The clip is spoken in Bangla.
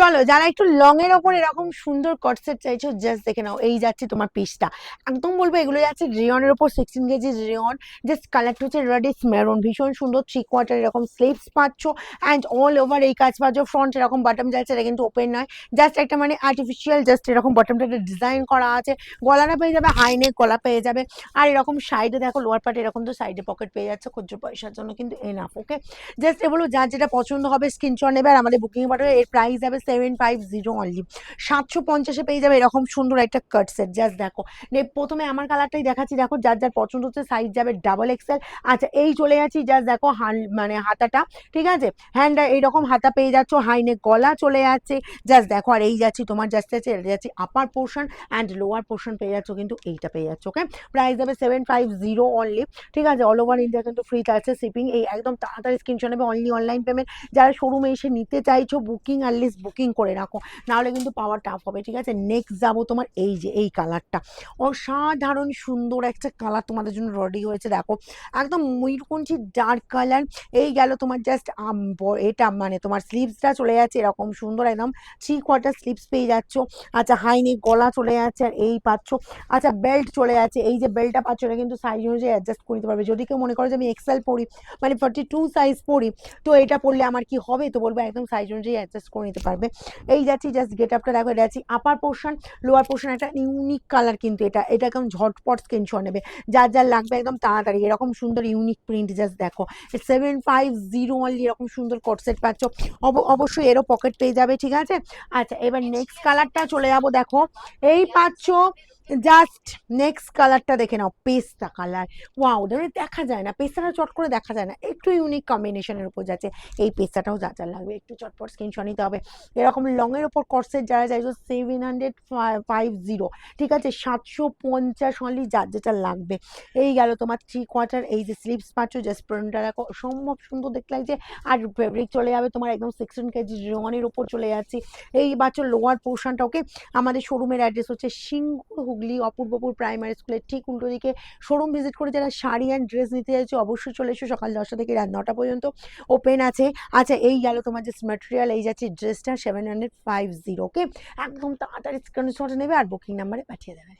চলো, যারা একটু লং এর ওপর এরকম সুন্দর কটসেট চাইছো জাস্ট দেখে নাও, এই যাচ্ছে তোমার পিসটা একদম বলব, এগুলো যাচ্ছে রিয়নের ওপর সিক্সটিন কেজি রিয়ন জাস্ট কালারটা হচ্ছে রেডিস মেরুন ভীষণ সুন্দর থ্রি কোয়ার্টার এরকম স্লিভস পাচ্ছ অ্যান্ড অল ওভার এই কাজ পাচ্ছ ফ্রন্ট এরকম বটম যাচ্ছে, এটা কিন্তু ওপেন নয় জাস্ট একটা মানে আর্টিফিশিয়াল জাস্ট এরকম বটমটা ডিজাইন করা আছে, গলাটা পেয়ে যাবে হাই নেক গলা পেয়ে যাবে, আর এরকম সাইডে দেখো লোয়ার পার্ট এরকম তো সাইডে পকেট পেয়ে যাচ্ছে খুচরো পয়সার জন্য কিন্তু এনাফ ওকে জাস্ট এগুলো যার যেটা পছন্দ হবে স্ক্রিনশট নেবে, আর আমাদের বুকিং পাঠাবে এর প্রাইস যাবে সেভেন ফাইভ জিরো অনলি সাতশো পঞ্চাশে পেয়ে যাবে এরকম সুন্দর একটা কাট সেট জাস্ট দেখো। প্রথমে আমার কালারটাই দেখাচ্ছি, দেখো, যার যার পছন্দ হচ্ছে সাইজ যাবে ডাবল এক্সেল আচ্ছা এই চলে যাচ্ছি জাস্ট দেখো মানে হাতাটা, ঠিক আছে? হ্যান্ড এইরকম হাতা পেয়ে যাচ্ছ হাইনে গলা চলে যাচ্ছে। জাস্ট দেখো, আর এই যাচ্ছি তোমার জাস্ট আছে যাচ্ছি upper portion and lower portion পেয়ে যাচ্ছ, কিন্তু এইটা পেয়ে যাচ্ছ ওকে প্রাইস যাবে সেভেন ফাইভ জিরো অনলি ঠিক আছে? অল ওভার ইন্ডিয়া কিন্তু ফ্রি আছে শিপিং এই একদম তাড়াতাড়ি স্ক্রিনশট নেবে অনলি অনলাইন পেমেন্ট যারা শোরুমে এসে নিতে চাইছো বুকিং আর লিস্ট বুকিং করে রাখো। নাহলে কিন্তু পাওয়া টাফ হবে, ঠিক আছে? নেক্সট যাব তোমার এই যে, এই কালারটা অসাধারণ সুন্দর একটা কালার তোমাদের জন্য রেডি হয়েছে, দেখো। একদম ময়ূরকঞ্চি ডার্ক কালার এই গেল তোমার জাস্ট এটা মানে তোমার স্লিভসটা চলে যাচ্ছে, এরকম সুন্দর একদম থ্রি কোয়ার্টার স্লিভস পেয়ে যাচ্ছ। আচ্ছা হাইনে গলা চলে যাচ্ছে আর এই পাচ্ছ। আচ্ছা বেল্ট চলে যাচ্ছে। এই যে বেল্টটা পাচ্ছ, এটা কিন্তু সাইজ অনুযায়ী অ্যাডজাস্ট করে নিতে পারবে। যদি কেউ মনে করো যে আমি এক্সেল পরি মানে ফর্টি টু সাইজ পরি তো এটা পরলে আমার কি হবে? তো বলব একদম সাইজ অনুযায়ী অ্যাডজাস্ট করে নিতে পারবে। এই যাচ্ছি জাস্ট গেট আপটা দেখো, এটা যাচ্ছি আপার পোর্শন লোয়ার পোর্শন একটা ইউনিক কালার কিন্তু এটা। এটা একদম ঝটপট স্ক্রিনশট নেবে। যার যার লাগবে একদম তাড়াতাড়ি। এরকম সুন্দর ইউনিক প্রিন্ট জাস্ট দেখো। সেভেন ফাইভ জিরো অনলি এরকম সুন্দর কটসেট পাচ্ছ। অব- অবশ্যই এরও পকেট পেয়ে যাবে, ঠিক আছে? আচ্ছা এবার নেক্সট কালারটা চলে যাব, দেখো। এই পাচ্ছ জাস্ট নেক্সট কালারটা দেখে নাও, পেস্তা কালার ওয়াও ধরে দেখা যায় না, পেস্তাটা চট করে দেখা যায় না, একটু ইউনিক কম্বিনেশনের উপর যাচ্ছে, এই পেস্তাটাও যা যা লাগবে, একটু চটপট স্ক্রিনশট নিতে হবে। এরকম লংয়ের ওপর কর্সেট যারা চাইছো সেভেন হান্ড্রেড ফাইভ জিরো ঠিক আছে? সাতশো পঞ্চাশ অনলি যার যেটা লাগবে। এই গেল তোমার থ্রি কোয়ার্টার এই যে স্লিপস পাচ্ছ জাস্ট প্রিন্টটা দেখো, অসম্ভব সুন্দর দেখতে লাগছে। আর ফেব্রিক চলে যাবে তোমার একদম সিক্সটিন কেজি রঙের ওপর চলে যাচ্ছে। এই বাচ্চার লোয়ার পোর্শনটা ওকে আমাদের শোরুমের অ্যাড্রেস হচ্ছে সিঙ্গুর হুগলি, অপূর্বপুর প্রাইমারি স্কুলের ঠিক উল্টো দিকে। শোরুম ভিজিট করে যারা শাড়ি অ্যান্ড ড্রেস নিতে চাইছো অবশ্যই চলে এসো সকাল দশটা থেকে রাত নটা পর্যন্ত। ওপেন আছে। আচ্ছা এই গেল তোমার যে ম্যাটেরিয়াল এই যাচ্ছে ড্রেসটা seven hundred five zero okay একদম তাড়াতাড়ি স্ক্রিনশট নেবে আর বুকিং নাম্বারে পাঠিয়ে দেবে।